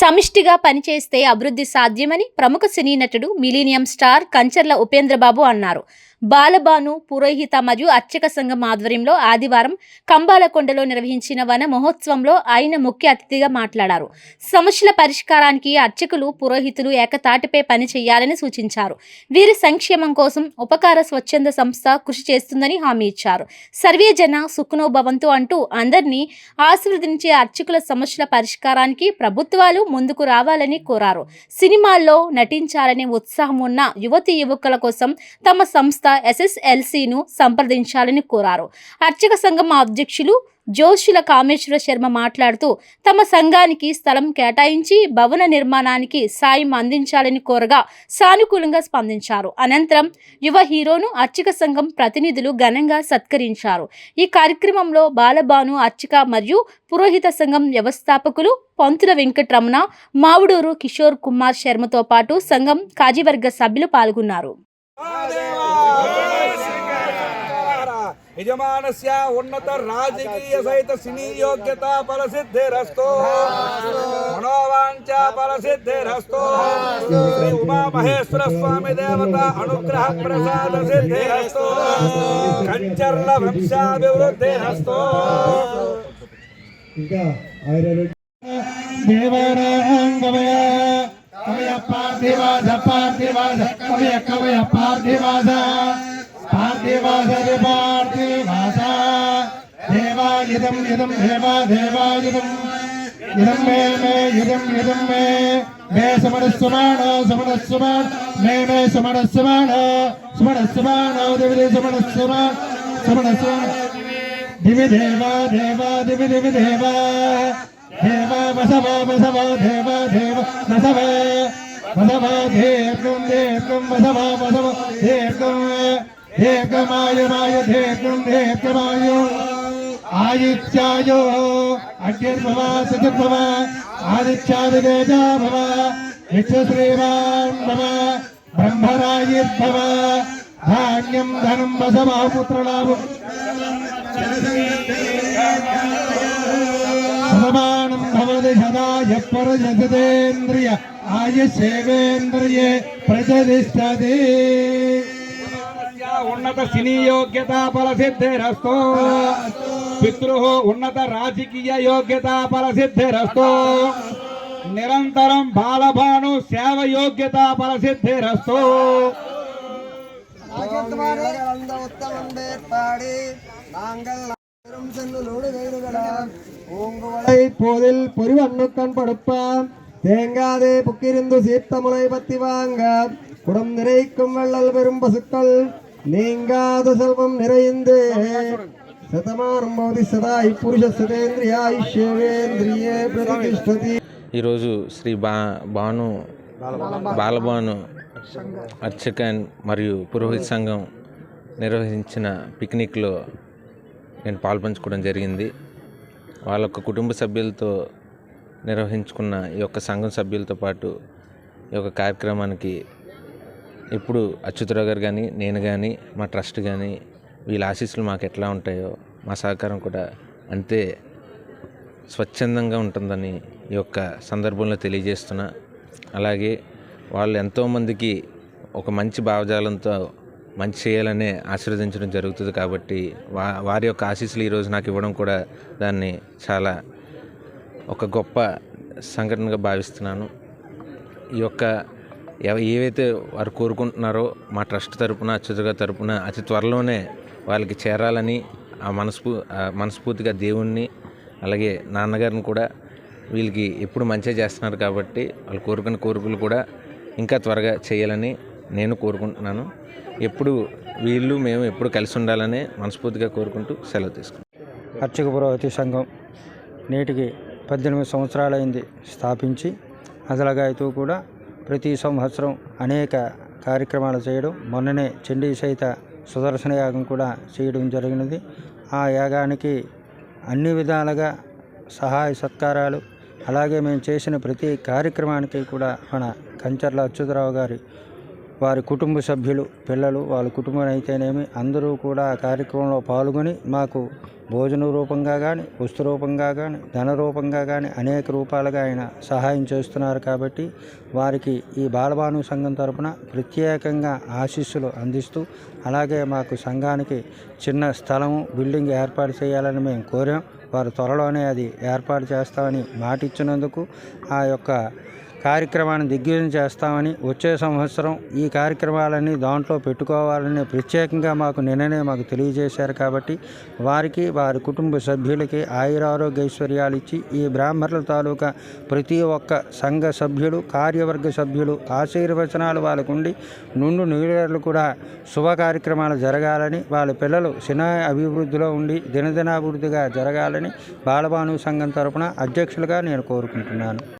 సమిష్టిగా పనిచేస్తే అభివృద్ధి సాధ్యమని ప్రముఖ సినీ నటుడు మిలీనియం స్టార్ కంచర్ల ఉపేంద్రబాబు అన్నారు. బాలబాను పురోహిత మరియు అర్చక సంఘం ఆధ్వర్యంలో ఆదివారం కంబాలకొండలో నిర్వహించిన వన మహోత్సవంలో ఆయన ముఖ్య అతిథిగా మాట్లాడారు. సమస్యల పరిష్కారానికి అర్చకులు పురోహితులు ఏకతాటిపై పని చేయాలని సూచించారు. వీరి సంక్షేమం కోసం ఉపకార స్వచ్ఛంద సంస్థ కృషి చేస్తుందని హామీ ఇచ్చారు. సర్వే జన సుఖనో భవంతు అంటూ అందరినీ ఆశీర్వదించే అర్చకుల సమస్యల పరిష్కారానికి ప్రభుత్వాలు ముందుకు రావాలని కోరారు. సినిమాల్లో నటించాలనే ఉత్సాహం ఉన్న యువతి యువకుల కోసం తమ సంస్థ ఎస్ఎస్ఎల్సిను సంప్రదించాలని కోరారు. అర్చక సంఘం అధ్యక్షులు జోషుల కామేశ్వర శర్మ మాట్లాడుతూ తమ సంఘానికి స్థలం కేటాయించి భవన నిర్మాణానికి సాయం అందించాలని కోరగా సానుకూలంగా స్పందించారు. అనంతరం యువ హీరోను అర్చక సంఘం ప్రతినిధులు ఘనంగా సత్కరించారు. ఈ కార్యక్రమంలో బాలబాను అర్చక మరియు పురోహిత సంఘం వ్యవస్థాపకులు పంతుల వెంకటరమణ మావుడూరు కిషోర్ కుమార్ శర్మతో పాటు సంఘం కాజీవర్గ సభ్యులు పాల్గొన్నారు. యజమానస్య ఉన్నత రాజకీయ సహిత సినీ యోగ్యత ఫలసిద్ధిరస్తో మనోవాంఛ ఫలసిద్ధిరస్తో శ్రీ ఉమా మహేశ్వర స్వామి దేవత అనుగ్రహ ప్రసాద సిద్ధిరస్తో కంచర్ల వంశాభివృద్ధిరస్తో ఇంకా ఆయన దేవరాంగమయ కవయ పార్థివాస పార్థివాస కవయ కవయ పార్థివాస పార్థివాస రే పార్థివాస. దేవా ఇదం ఇదం దేవా దేవా ఇదం ఇదం మే మే ఇదం ఇదం మే. మే సమరస్వమాణ సమరస్వమాణ మే మే సమరస్వమాణ సమరస్వమాణ దేవి సమరస్వమాణ సమరస్వమాణ దివి దేవా దేవా దివి దివి దేవా. దేవా వసవ వసవ దేవ దేవ నసవ. वसव देवकं देवकं वसव वसव देवकं देवकमाय माय देवकं देवकमाय आदित्यायो अग्निर्भव सचिर्भव आदित्यादिवेदा भव विश्वश्रीवान् भव ब्रह्मराजिर्भव धान्यं धनं वसव पुत्रलाभम् సమమానం భవతి సదా యపరజతేంద్రియ ఆయుషేవేంద్రియే ప్రతిష్టతి ఉన్నత సినీ యోగ్యత ఫలసిద్ధిరస్తో పితృ ఉన్నత రాజకీయ యోగ్యత ఫలసిద్ధిరస్తో నిరంతరం బాలభాను సేవ యోగ్యత ఫలసిద్ధిరస్తో ஆகியத்துமாரில் உத்தமம் வேற்பாடு நாங்கள் பெரும் செல்லுலோடு வேறுகளாம் பூங்குவளை போதில் பொறிவண்ணுக்கண் படுப்பான் தேங்காதே புக்கிருந்து சீர்த்தமுலை பத்தி வாங்க குடம் நிறைக்கும் வெள்ளல் பெரும் பசுக்கள் நீங்காத செல்வம் நிறைந்து శతమానం భవతి సదా ఈ పురుష సతేంద్రియాయుష్యేంద్రియే ప్రతిష్టతి ఈరోజు శ్రీ బా భాను బాలభాను అర్చకన్ మరియు పురోహిత సంఘం నిర్వహించిన పిక్నిక్లో నేను పాల్పంచుకోవడం జరిగింది వాళ్ళ యొక్క కుటుంబ సభ్యులతో నిర్వహించుకున్న ఈ యొక్క సంఘం సభ్యులతో పాటు ఈ యొక్క కార్యక్రమానికి ఇప్పుడు అచ్యుతరావు గారు కానీ నేను కానీ మా ట్రస్ట్ కానీ వీళ్ళ ఆశీస్సులు మాకు ఎట్లా ఉంటాయో మా సహకారం కూడా అంతే స్వచ్ఛందంగా ఉంటుందని ఈ యొక్క సందర్భంలో తెలియజేస్తున్నా. అలాగే వాళ్ళు ఎంతోమందికి ఒక మంచి భావజాలంతో మంచి చేయాలనే ఆశీర్వదించడం జరుగుతుంది కాబట్టి వా వారి యొక్క ఆశీస్సులు ఈరోజు నాకు ఇవ్వడం కూడా దాన్ని చాలా ఒక గొప్ప సంఘటనగా భావిస్తున్నాను. ఈ యొక్క ఏవైతే వారు కోరుకుంటున్నారో మా ట్రస్ట్ తరపున అచ్యుతగా తరపున అతి త్వరలోనే వాళ్ళకి చేరాలని ఆ మనస్ఫూ ఆ మనస్ఫూర్తిగా దేవుణ్ణి అలాగే నాన్నగారిని కూడా వీళ్ళకి ఎప్పుడు మంచిగా చేస్తున్నారు కాబట్టి వాళ్ళు కోరుకున్న కోరికలు కూడా ఇంకా త్వరగా చేయాలని నేను కోరుకుంటున్నాను. ఎప్పుడు వీళ్ళు మేము ఎప్పుడు కలిసి ఉండాలని మనస్ఫూర్తిగా కోరుకుంటూ సెలవు తీసుకుంటాం అర్చక పురోగతి సంఘం నేటికి పద్దెనిమిది సంవత్సరాలైంది స్థాపించి అదలగాయతూ కూడా ప్రతి సంవత్సరం అనేక కార్యక్రమాలు చేయడం మొన్ననే చండీ సహిత సుదర్శన యాగం కూడా చేయడం జరిగినది. ఆ యాగానికి అన్ని విధాలుగా సహాయ సత్కారాలు అలాగే మేము చేసిన ప్రతి కార్యక్రమానికి కూడా మన కంచర్ల అచ్యుతరావు గారి వారి కుటుంబ సభ్యులు పిల్లలు వాళ్ళ కుటుంబం అయితేనేమి అందరూ కూడా ఆ కార్యక్రమంలో పాల్గొని మాకు భోజన రూపంగా కానీ వస్తు రూపంగా కానీ ధన రూపంగా కానీ అనేక రూపాలుగా ఆయన సహాయం చేస్తున్నారు కాబట్టి వారికి ఈ బాలభాను సంఘం తరపున ప్రత్యేకంగా ఆశీస్సులు అందిస్తూ అలాగే మాకు సంఘానికి చిన్న స్థలము బిల్డింగ్ ఏర్పాటు చేయాలని మేము కోరాం. వారు త్వరలోనే అది ఏర్పాటు చేస్తామని మాట ఇచ్చినందుకు ఆ యొక్క కార్యక్రమాన్ని దిగ్విజయం చేస్తామని వచ్చే సంవత్సరం ఈ కార్యక్రమాలన్నీ దాంట్లో పెట్టుకోవాలని ప్రత్యేకంగా మాకు నిన్ననే మాకు తెలియజేశారు కాబట్టి వారికి వారి కుటుంబ సభ్యులకి ఆయురారోగ్యైశ్వర్యాలు ఇచ్చి ఈ బ్రాహ్మణుల తాలూకా ప్రతి ఒక్క సంఘ సభ్యులు కార్యవర్గ సభ్యులు ఆశీర్వచనాలు వాళ్ళకు ఉండి నుండు నీడేళ్ళు కూడా శుభ కార్యక్రమాలు జరగాలని వాళ్ళ పిల్లలు సినా అభివృద్ధిలో ఉండి దినదినాభివృద్ధిగా జరగాలని బాలభాను సంఘం తరపున అధ్యక్షులుగా నేను కోరుకుంటున్నాను.